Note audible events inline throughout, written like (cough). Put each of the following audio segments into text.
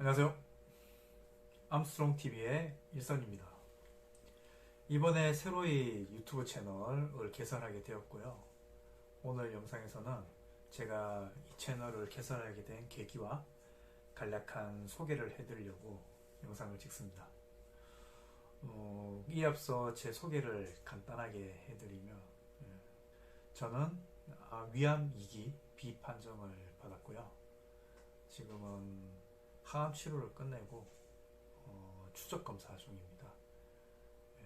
안녕하세요. 암스트롱 TV의 일선입니다. 이번에 새로이 유튜브 채널을 개설하게 되었고요. 오늘 영상에서는 제가 이 채널을 개설하게 된 계기와 간략한 소개를 해드리려고 영상을 찍습니다. 어, 이에 앞서 제 소개를 간단하게 해드리면 예, 저는 아, 위암 2기 비판정을 받았고요. 지금은 항암 치료를 끝내고 어, 추적 검사 중입니다. 예,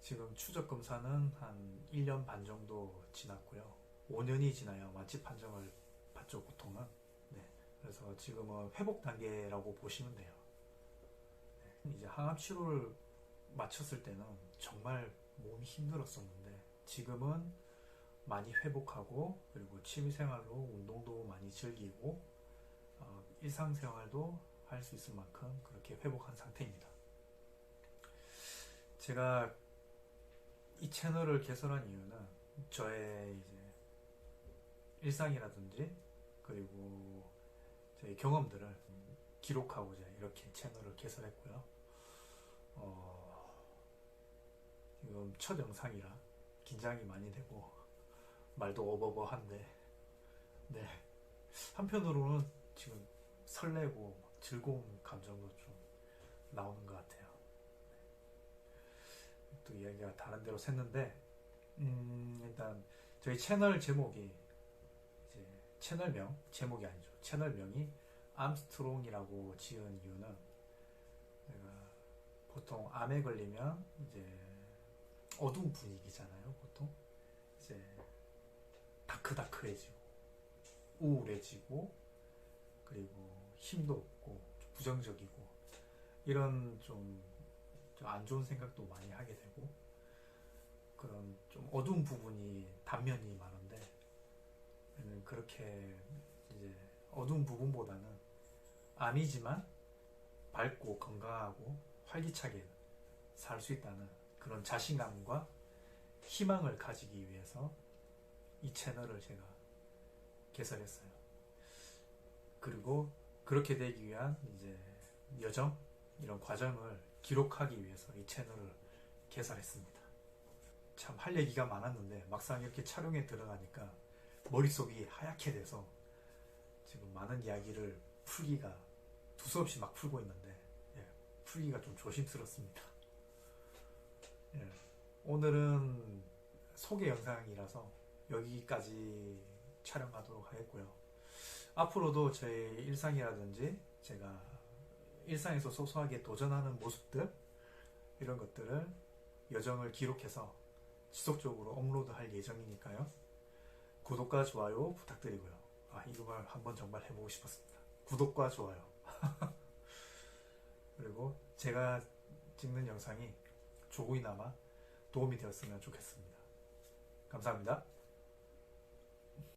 지금 추적 검사는 한 1년 반 정도 지났고요. 5년이 지나야 완치 판정을 받죠, 보통은. 네, 그래서 지금은 회복 단계라고 보시면 돼요. 네, 이제 항암 치료를 마쳤을 때는 정말 몸이 힘들었었는데 지금은 많이 회복하고 그리고 취미생활로 운동도 많이 즐기고 어, 일상생활도 할 수 있을 만큼 그렇게 회복한 상태입니다. 제가 이 채널을 개설한 이유는 저의 이제 일상이라든지 그리고 저의 경험들을 기록하고자 이렇게 채널을 개설했고요. 어, 지금 첫 영상이라 긴장이 많이 되고 말도 어버버한데 네 한편으로는 지금 설레고 즐거운 감정도 좀 나오는 것 같아요. 네. 또 이야기가 다른 데로 샜는데 음, 일단 저희 채널 제목이 이제 채널명 제목이 아니죠. 채널명이 암스트롱이라고 지은 이유는 내가 보통 암에 걸리면 이제 어두운 분위기잖아요. 보통 이제 다크다크해지고 우울해지고 그리고 힘도 없고 좀 부정적이고 이런 좀 안 좋은 생각도 많이 하게 되고 그런 좀 어두운 부분이 단면이 많은데 그렇게 이제 어두운 부분보다는 암이지만 밝고 건강하고 활기차게 살 수 있다는 그런 자신감과 희망을 가지기 위해서 이 채널을 제가 개설했어요. 그리고 그렇게 되기 위한 이제 여정 이런 과정을 기록하기 위해서 이 채널을 개설했습니다. 참 할 얘기가 많았는데 막상 이렇게 촬영에 들어가니까 머릿속이 하얗게 돼서 지금 많은 이야기를 풀기가 두서없이 막 풀고 있는데 예, 풀기가 좀 조심스럽습니다. 예, 오늘은 소개 영상이라서 여기까지 촬영하도록 하겠고요. 앞으로도 제 일상이라든지 제가 일상에서 소소하게 도전하는 모습들 이런 것들을 여정을 기록해서 지속적으로 업로드할 예정이니까요. 구독과 좋아요 부탁드리고요. 아 이걸 한번 정말 해보고 싶었습니다. 구독과 좋아요. (laughs) 그리고 제가 찍는 영상이 조금이나마 도움이 되었으면 좋겠습니다. 감사합니다.